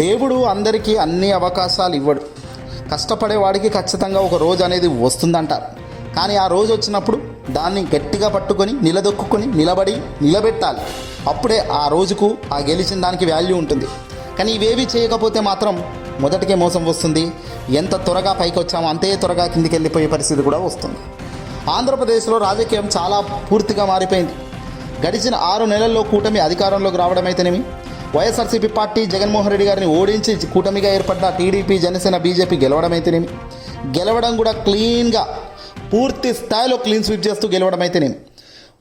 దేవుడు అందరికీ అన్ని అవకాశాలు ఇవ్వడు. కష్టపడేవాడికి ఖచ్చితంగా ఒక రోజు అనేది వస్తుందంటారు కానీ ఆ రోజు వచ్చినప్పుడు దాన్ని గట్టిగా పట్టుకొని నిలదొక్కుని నిలబడి నిలబెట్టాలి. అప్పుడే ఆ రోజుకు ఆ గెలిచిన దానికి వాల్యూ ఉంటుంది. కానీ ఇవేవి చేయకపోతే మాత్రం మొదటికే మోసం వస్తుంది. ఎంత త్వరగా పైకి వచ్చామో అంతే త్వరగా కిందికి వెళ్ళిపోయే పరిస్థితి కూడా వస్తుంది. ఆంధ్రప్రదేశ్లో రాజకీయం చాలా పూర్తిగా మారిపోయింది. గడిచిన ఆరు నెలల్లో కూటమి అధికారంలోకి రావడం అయితేనేమి వైఎస్ఆర్సీపీ పార్టీ జగన్మోహన్ రెడ్డి గారిని ఓడించి కూటమిగా ఏర్పడ్డ టీడీపీ జనసేన బీజేపీ గెలవడం అయితేనేమి గెలవడం కూడా క్లీన్గా పూర్తి స్థాయిలో క్లీన్ స్వీప్ చేస్తూ గెలవడం అయితేనేమి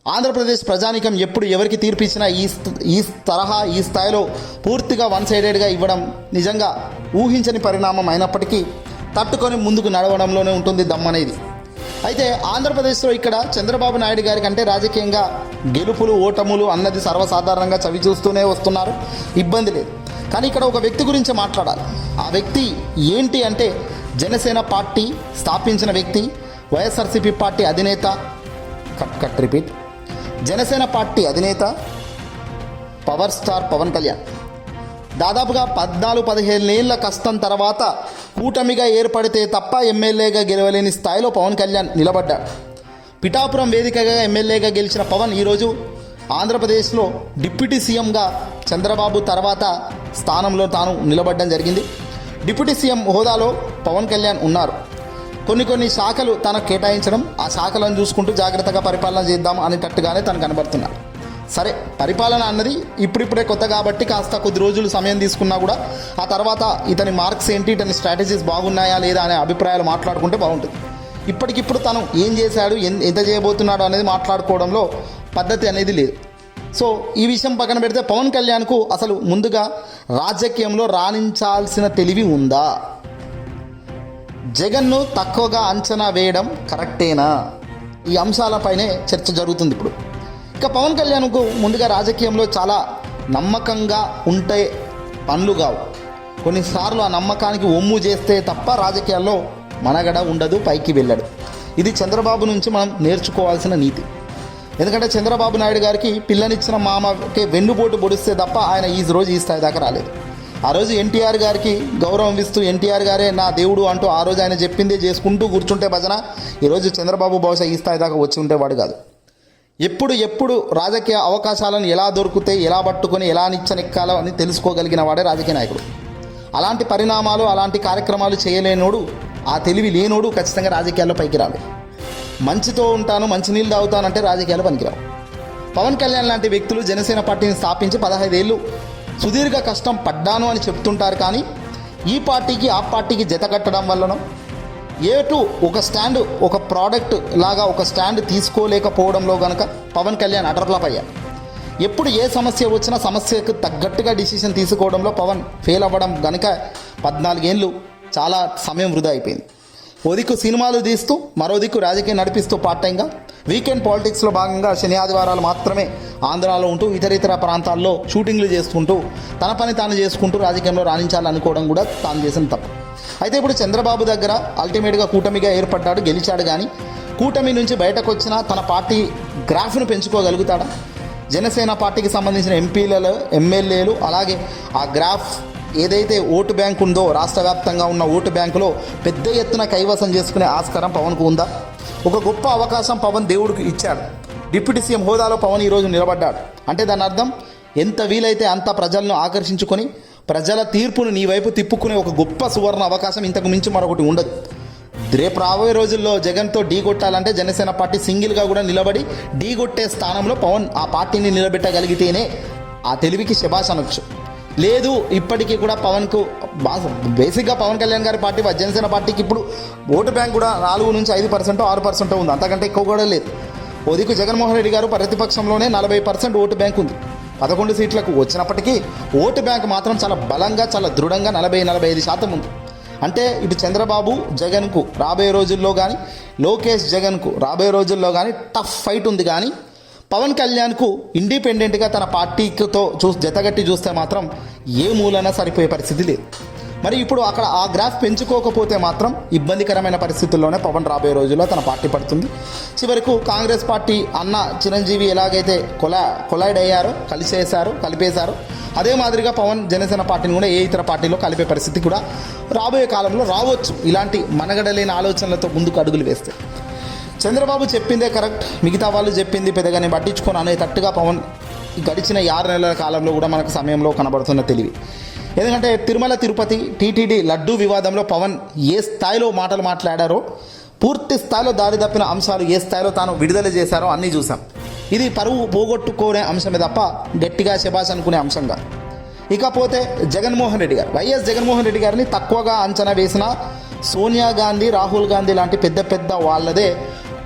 ఆంధ్రప్రదేశ్ ప్రజానికం ఎప్పుడు ఎవరికి తీర్పు ఇచ్చినా ఈ ఈ తరహా ఈ స్థాయిలో పూర్తిగా వన్ సైడెడ్గా ఇవ్వడం నిజంగా ఊహించని పరిణామం అయినప్పటికీ తట్టుకొని ముందుకు నడవడంలోనే ఉంటుంది దమ్మనేది అయితే ఆంధ్రప్రదేశ్లో ఇక్కడ చంద్రబాబు నాయుడు గారి కంటే రాజకీయంగా గెలుపులు ఓటములు అన్నది సర్వసాధారణంగా చవి చూస్తూనే వస్తున్నారు. ఇబ్బంది లేదు. కానీ ఇక్కడ ఒక వ్యక్తి గురించి మాట్లాడాలి. ఆ వ్యక్తి ఏంటి అంటే జనసేన పార్టీ స్థాపించిన వ్యక్తి వైఎస్ఆర్సీపీ పార్టీ అధినేత cut cut repeat. Janasena party అధినేత పవర్ స్టార్ పవన్ కళ్యాణ్. దాదాపుగా పద్నాలుగు పదిహేనేళ్ళ కష్టం తర్వాత కూటమిగా ఏర్పడితే తప్ప ఎమ్మెల్యేగా గెలవలేని స్థాయిలో పవన్ కళ్యాణ్ నిలబడ్డాడు పిఠాపురం వేదికగా ఎమ్మెల్యేగా గెలిచిన పవన్ ఈరోజు ఆంధ్రప్రదేశ్లో డిప్యూటీ సీఎంగా చంద్రబాబు తర్వాత స్థానంలో తాను నిలబడడం జరిగింది. డిప్యూటీ సీఎం హోదాలో పవన్ కళ్యాణ్ ఉన్నారు. కొన్ని కొన్ని శాఖలు తనకు కేటాయించడం ఆ శాఖలను చూసుకుంటూ జాగ్రత్తగా పరిపాలన చేద్దాం అనేటట్టుగానే తను కనబడుతున్నాడు సరే పరిపాలన అన్నది ఇప్పుడిప్పుడే కొత్త కాబట్టి కాస్త కొద్ది రోజులు సమయం తీసుకున్నా కూడా ఆ తర్వాత ఇతని మార్క్స్ ఏంటి ఇతని స్ట్రాటజీస్ బాగున్నాయా లేదా అనే అభిప్రాయాలు మాట్లాడుకుంటే బాగుంటుంది. ఇప్పటికిప్పుడు తను ఏం చేశాడు ఎంత చేయబోతున్నాడు అనేది మాట్లాడుకోవడంలో పద్ధతి అనేది లేదు. సో ఈ విషయం పక్కన పెడితే పవన్ కళ్యాణ్కు అసలు ముందుగా రాజకీయంలో రాణించాల్సిన తెలివి ఉందా? జగన్ను తక్కువగా అంచనా వేయడం కరెక్టేనా? ఈ అంశాలపైనే చర్చ జరుగుతుంది ఇప్పుడు. ఇక పవన్ కళ్యాణ్కు ముందుగా రాజకీయంలో చాలా నమ్మకంగా ఉంటే పనులు కావు. కొన్నిసార్లు ఆ నమ్మకానికి ఒమ్ము చేస్తే తప్ప రాజకీయాల్లో మనగడ ఉండదు పైకి వెళ్ళడు. ఇది చంద్రబాబు నుంచి మనం నేర్చుకోవాల్సిన నీతి. ఎందుకంటే చంద్రబాబు నాయుడు గారికి పిల్లనిచ్చిన మామకి వెన్నుపోటు పొడిస్తే తప్ప ఆయన ఈ రోజు ఈ స్థాయి దాకా రాలేదు. ఆ రోజు ఎన్టీఆర్ గారికి గౌరవం ఇస్తూ ఎన్టీఆర్ గారే నా దేవుడు అంటూ ఆ రోజు ఆయన చెప్పిందే చేసుకుంటూ కూర్చుంటే భజన ఈరోజు చంద్రబాబు బహుశా ఈ స్థాయి దాకా వచ్చి ఉండేవాడు కాదు. ఎప్పుడు ఎప్పుడు రాజకీయ అవకాశాలను ఎలా దొరికితే ఎలా పట్టుకొని ఎలా నిచ్చనెక్కాలో అని తెలుసుకోగలిగిన వాడే రాజకీయ నాయకుడు. అలాంటి పరిణామాలు అలాంటి కార్యక్రమాలు చేయలేనోడు ఆ తెలివి లేనోడు ఖచ్చితంగా రాజకీయాల్లో పైకి రాడు. మంచితో ఉంటాను మంచినీళ్ళు తాగుతానంటే రాజకీయాలు పనికిరావు పవన్ కళ్యాణ్ లాంటి వ్యక్తులు జనసేన పార్టీని స్థాపించి పదహైదేళ్ళు సుదీర్ఘ కష్టం పడ్డాను అని చెప్తుంటారు కానీ ఈ పార్టీకి ఆ పార్టీకి జత కట్టడం వల్లనో ఏటు ఒక స్టాండ్ ఒక ప్రోడక్ట్ లాగా ఒక స్టాండ్ తీసుకోలేకపోవడంలో గనక పవన్ కళ్యాణ్ అటర్లాప్ అయ్యారు. ఎప్పుడు ఏ సమస్య వచ్చినా సమస్యకు తగ్గట్టుగా డిసిషన్ తీసుకోవడంలో పవన్ ఫెయిల్ అవ్వడం గనక పద్నాలుగేళ్ళు చాలా సమయం వృధా అయిపోయింది. ఓ దిక్కు సినిమాలు తీస్తూ మరో దిక్కు రాజకీయం నడిపిస్తూ పార్ట్ టైంగా వీకెండ్ పాలిటిక్స్లో భాగంగా శని ఆదివారాలు మాత్రమే ఆంధ్రాలో ఉంటూ ఇతర ఇతర ప్రాంతాల్లో షూటింగ్లు చేసుకుంటూ తన పని తాను చేసుకుంటూ రాజకీయంలో రాణించాలనుకోవడం కూడా తాను చేసిన తప్పు. అయితే ఇప్పుడు చంద్రబాబు దగ్గర అల్టిమేట్గా కూటమిగా ఏర్పడ్డాడు గెలిచాడు కానీ కూటమి నుంచి బయటకు వచ్చిన తన పార్టీ గ్రాఫ్ను పెంచుకోగలుగుతాడా? జనసేన పార్టీకి సంబంధించిన ఎంపీలలో ఎమ్మెల్యేలు అలాగే ఆ గ్రాఫ్ ఏదైతే ఓటు బ్యాంక్ ఉందో రాష్ట్ర వ్యాప్తంగా ఉన్న ఓటు బ్యాంకులో పెద్ద ఎత్తున కైవసం చేసుకునే ఆస్కారం పవన్కు ఉందా? ఒక గొప్ప అవకాశం పవన్ దేవుడికి ఇచ్చాడు. డిప్యూటీ సీఎం హోదాలో పవన్ ఈరోజు నిలబడ్డాడు. అంటే దాని అర్థం ఎంత వీలైతే అంత ప్రజలను ఆకర్షించుకొని ప్రజల తీర్పును నీ వైపు తిప్పుకునే ఒక గొప్ప సువర్ణ అవకాశం ఇంతకు మించి మరొకటి ఉండదు. రేపు రాబోయే రోజుల్లో జగన్తో ఢీ కొట్టాలంటే జనసేన పార్టీ సింగిల్గా కూడా నిలబడి ఢీ కొట్టే స్థానంలో పవన్ ఆ పార్టీని నిలబెట్టగలిగితేనే ఆ తెలివికి శబాష్ అనొచ్చు. లేదు ఇప్పటికీ కూడా పవన్కు బా- బేసిక్గా పవన్ కళ్యాణ్ గారి పార్టీ జనసేన పార్టీకి ఇప్పుడు ఓటు బ్యాంక్ కూడా నాలుగు నుంచి ఐదు పర్సెంట్ ఆరు పర్సెంట్ ఉంది. అంతకంటే ఎక్కువ కూడా లేదు. ఓ దిక్కు జగన్మోహన్ రెడ్డి గారు ప్రతిపక్షంలోనే నలభై పర్సెంట్ ఓటు బ్యాంక్ ఉంది. పదకొండు సీట్లకు వచ్చినప్పటికీ ఓటు బ్యాంక్ మాత్రం చాలా బలంగా చాలా దృఢంగా నలభై నలభై ఐదు శాతం ఉంది. అంటే ఇటు చంద్రబాబు జగన్కు రాబోయే రోజుల్లో కానీ లోకేష్ జగన్కు రాబోయే రోజుల్లో కానీ టఫ్ ఫైట్ ఉంది కానీ పవన్ కళ్యాణ్కు ఇండిపెండెంట్గా తన పార్టీతో చూ జతగట్టి చూస్తే మాత్రం ఏ మూలైనా సరిపోయే పరిస్థితి లేదు. మరి ఇప్పుడు అక్కడ ఆ గ్రాఫ్ పెంచుకోకపోతే మాత్రం ఇబ్బందికరమైన పరిస్థితుల్లోనే పవన్ రాబోయే రోజుల్లో తన పార్టీ పడుతుంది. చివరకు కాంగ్రెస్ పార్టీ అన్న చిరంజీవి ఎలాగైతే కొలా కొలైడ్ అయ్యారో కలిసేశారు కలిపేశారు అదే మాదిరిగా పవన్ జనసేన పార్టీని కూడా ఏ ఇతర పార్టీలో కలిపే పరిస్థితి కూడా రాబోయే కాలంలో రావచ్చు. ఇలాంటి మనగడలేని ఆలోచనలతో ముందుకు అడుగులు వేస్తే. చంద్రబాబు చెప్పిందే కరెక్ట్. మిగతా వాళ్ళు చెప్పింది పెద్దగానే పట్టించుకొని అనేటట్టుగా పవన్ గడిచిన ఆరు నెలల కాలంలో కూడా మనకు సమయంలో కనబడుతున్న తెలివి. ఎందుకంటే తిరుమల తిరుపతి టీటీడీ లడ్డూ వివాదంలో పవన్ ఏ స్థాయిలో మాటలు మాట్లాడారో పూర్తి స్థాయిలో దారి తప్పిన అంశాలు ఏ స్థాయిలో తాను విడుదల చేశారో అన్నీ చూసాం ఇది పరువు పోగొట్టుకునే అంశమే తప్ప గట్టిగా శబాష్ అనుకునే అంశంగా. ఇకపోతే జగన్మోహన్ రెడ్డి గారు వైఎస్ జగన్మోహన్ రెడ్డి గారిని తక్కువగా అంచనా వేసిన సోనియా గాంధీ రాహుల్ గాంధీ లాంటి పెద్ద పెద్ద వాళ్ళదే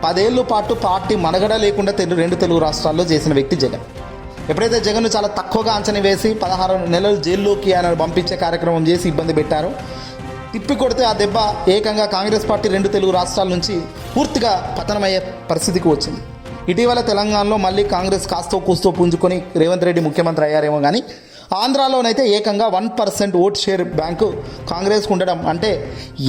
పదేళ్ళ పాటు పార్టీ మనగడ లేకుండా తెలుగు రెండు తెలుగు రాష్ట్రాల్లో చేసిన వ్యక్తి జగన్. ఎప్పుడైతే జగన్ను చాలా తక్కువగా అంచనా వేసి పదహారు నెలలు జైల్లోకి ఆయన పంపించే కార్యక్రమం చేసి ఇబ్బంది పెట్టారు తిప్పి కొడితే ఆ దెబ్బ ఏకంగా కాంగ్రెస్ పార్టీ రెండు తెలుగు రాష్ట్రాల నుంచి పూర్తిగా పతనమయ్యే పరిస్థితికి వచ్చింది. ఇటీవల తెలంగాణలో మళ్ళీ కాంగ్రెస్ కాస్తో కూస్తో పుంజుకొని రేవంత్ రెడ్డి ముఖ్యమంత్రి అయ్యారేమో కానీ ఆంధ్రాలోనైతే ఏకంగా one percent vote share bank కాంగ్రెస్కు ఉండడం అంటే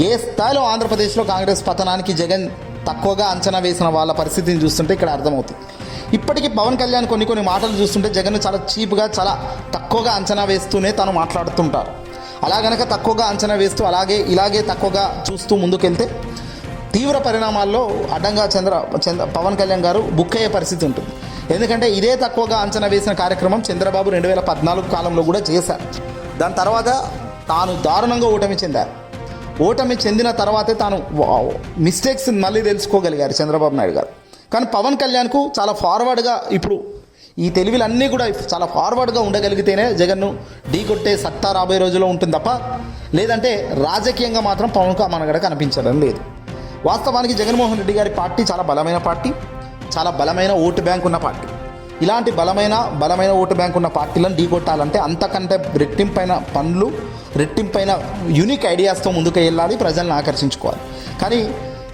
ఏ స్థాయిలో ఆంధ్రప్రదేశ్లో కాంగ్రెస్ పతనానికి జగన్ తక్కువగా అంచనా వేసిన వాళ్ళ పరిస్థితిని చూస్తుంటే ఇక్కడ అర్థమవుతుంది. ఇప్పటికీ పవన్ కళ్యాణ్ కొన్ని కొన్ని మాటలు చూస్తుంటే జగన్ చాలా చీప్గా చాలా తక్కువగా అంచనా వేస్తూనే తను మాట్లాడుతుంటారు. అలా గనక తక్కువగా అంచనా వేస్తూ అలాగే ఇలాగే తక్కువగా చూస్తూ ముందుకెళ్తే తీవ్ర పరిణామాల్లో అడ్డంగా చంద్ర చంద్ర పవన్ కళ్యాణ్ గారు బుక్ అయ్యే పరిస్థితి ఉంటుంది. ఎందుకంటే ఇదే తక్కువగా అంచనా వేసిన కార్యక్రమం చంద్రబాబు రెండు వేల పద్నాలుగు కాలంలో కూడా చేశారు. దాని తర్వాత తాను దారుణంగా ఓటమి చెందారు. ఓటమి చెందిన తర్వాతే తాను మిస్టేక్స్ మళ్ళీ తెలుసుకోగలిగారు చంద్రబాబు నాయుడు గారు. కానీ పవన్ కళ్యాణ్కు చాలా ఫార్వర్డ్గా ఇప్పుడు ఈ తెలివిలన్నీ కూడా చాలా ఫార్వర్డ్గా ఉండగలిగితేనే జగన్ను ఢీకొట్టే సత్తా రాబోయే రోజుల్లో ఉంటుంది తప్ప లేదంటే రాజకీయంగా మాత్రం పవన్ మనగడ కనిపించడం లేదు. వాస్తవానికి జగన్మోహన్ రెడ్డి గారి పార్టీ చాలా బలమైన పార్టీ చాలా బలమైన ఓటు బ్యాంక్ ఉన్న పార్టీ. ఇలాంటి బలమైన బలమైన ఓటు బ్యాంక్ ఉన్న పార్టీలను ఢీకొట్టాలంటే అంతకంటే రెట్టింపైన పనులు రెట్టింపైన యూనిక్ ఐడియాస్తో ముందుకు వెళ్ళాలి ప్రజలను ఆకర్షించుకోవాలి. కానీ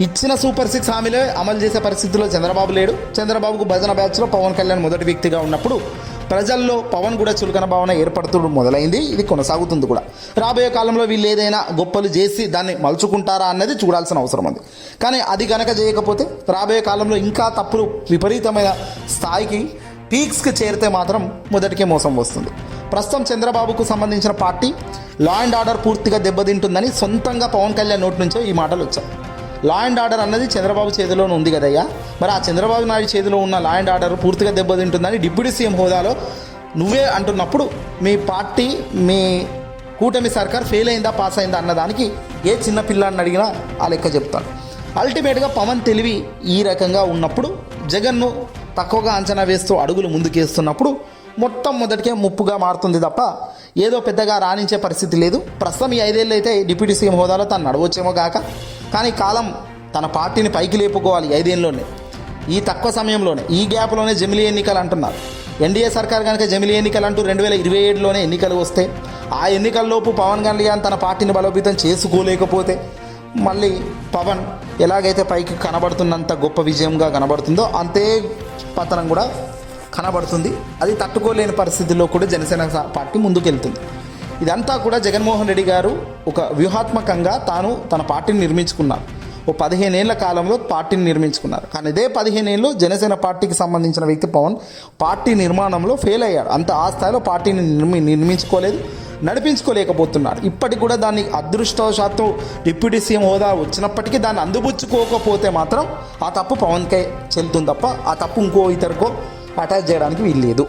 ఇచ్చిన సూపర్ సిక్స్ హామీలే అమలు చేసే పరిస్థితిలో చంద్రబాబు లేడు. చంద్రబాబుకు భజన బ్యాచ్లో పవన్ కళ్యాణ్ మొదటి వ్యక్తిగా ఉన్నప్పుడు ప్రజల్లో పవన్ కూడా చులకన భావన ఏర్పడుతుడు మొదలైంది. ఇది కొనసాగుతుంది కూడా. రాబోయే కాలంలో వీళ్ళు ఏదైనా గొప్పలు చేసి దాన్ని మలుచుకుంటారా అన్నది చూడాల్సిన అవసరం ఉంది. కానీ అది కనుక చేయకపోతే రాబోయే కాలంలో ఇంకా తప్పులు విపరీతమైన స్థాయికి పీక్స్కి చేరితే మాత్రం మొదటికే మోసం వస్తుంది. ప్రస్తుతం చంద్రబాబుకు సంబంధించిన పార్టీ లా అండ్ ఆర్డర్ పూర్తిగా దెబ్బతింటుందని సొంతంగా పవన్ కళ్యాణ్ నోటి నుంచే ఈ మాటలు వచ్చాయి. లా అండ్ ఆర్డర్ అన్నది చంద్రబాబు చేతిలోనే ఉంది కదయ్యా. మరి ఆ చంద్రబాబు నాయుడు చేతిలో ఉన్న లా అండ్ ఆర్డర్ పూర్తిగా దెబ్బతింటుందని డిప్యూటీ సీఎం హోదాలో నువ్వే అంటున్నప్పుడు మీ పార్టీ మీ కూటమి సర్కార్ ఫెయిల్ అయిందా పాస్ అయిందా అన్నదానికి ఏ చిన్న పిల్లాడిని అడిగినా ఆ లెక్క చెప్తాడు అల్టిమేట్గా పవన్ తెలివి ఈ రకంగా ఉన్నప్పుడు జగన్ను తక్కువగా అంచనా వేస్తూ అడుగులు ముందుకేస్తున్నప్పుడు మొత్తం మొదటికే ముప్పుగా మారుతుంది తప్ప ఏదో పెద్దగా రాణించే పరిస్థితి లేదు. ప్రస్తుతం ఈ ఐదేళ్ళు అయితే డిప్యూటీ సీఎం హోదాలో తను నడవచ్చేమో కాక కానీ కాలం తన పార్టీని పైకి లేపుకోవాలి ఐదేళ్ళలోనే. ఈ తక్కువ సమయంలోనే ఈ గ్యాప్లోనే జమిలీ ఎన్నికలు అంటున్నారు. ఎన్డీఏ సర్కార్ కనుక జమిలీ ఎన్నికలు అంటూ రెండు వేల ఇరవై ఏడులోనే ఎన్నికలు వస్తే ఆ ఎన్నికల్లోపు పవన్ కళ్యాణ్ తన పార్టీని బలోపేతం చేసుకోలేకపోతే మళ్ళీ పవన్ ఎలాగైతే పైకి కనబడుతున్నంత గొప్ప విజయంగా కనబడుతుందో అంతే పతనం కూడా కనబడుతుంది. అది తట్టుకోలేని పరిస్థితుల్లో కూడా జనసేన పార్టీ ముందుకెళ్తుంది. ఇదంతా కూడా జగన్మోహన్ రెడ్డి గారు ఒక వ్యూహాత్మకంగా తాను తన పార్టీని నిర్మించుకున్నారు. ఓ పదిహేనేళ్ళ కాలంలో పార్టీని నిర్మించుకున్నారు. కానీ ఇదే పదిహేనేళ్ళు జనసేన పార్టీకి సంబంధించిన వ్యక్తి పవన్ పార్టీ నిర్మాణంలో ఫెయిల్ అయ్యాడు. అంత ఆ స్థాయిలో పార్టీని నిర్మి నిర్మించుకోలేదు నడిపించుకోలేకపోతున్నారు. ఇప్పటికి కూడా దాన్ని అదృష్టవశాత్తు డిప్యూటీ సీఎం హోదా వచ్చినప్పటికీ దాన్ని అందుబుచ్చుకోకపోతే మాత్రం ఆ తప్పు పవన్కే చెల్లుతుంది తప్ప ఆ తప్పు ఇంకో ఇతరుకో అటాచ్ చేయడానికి వీల్లేదు.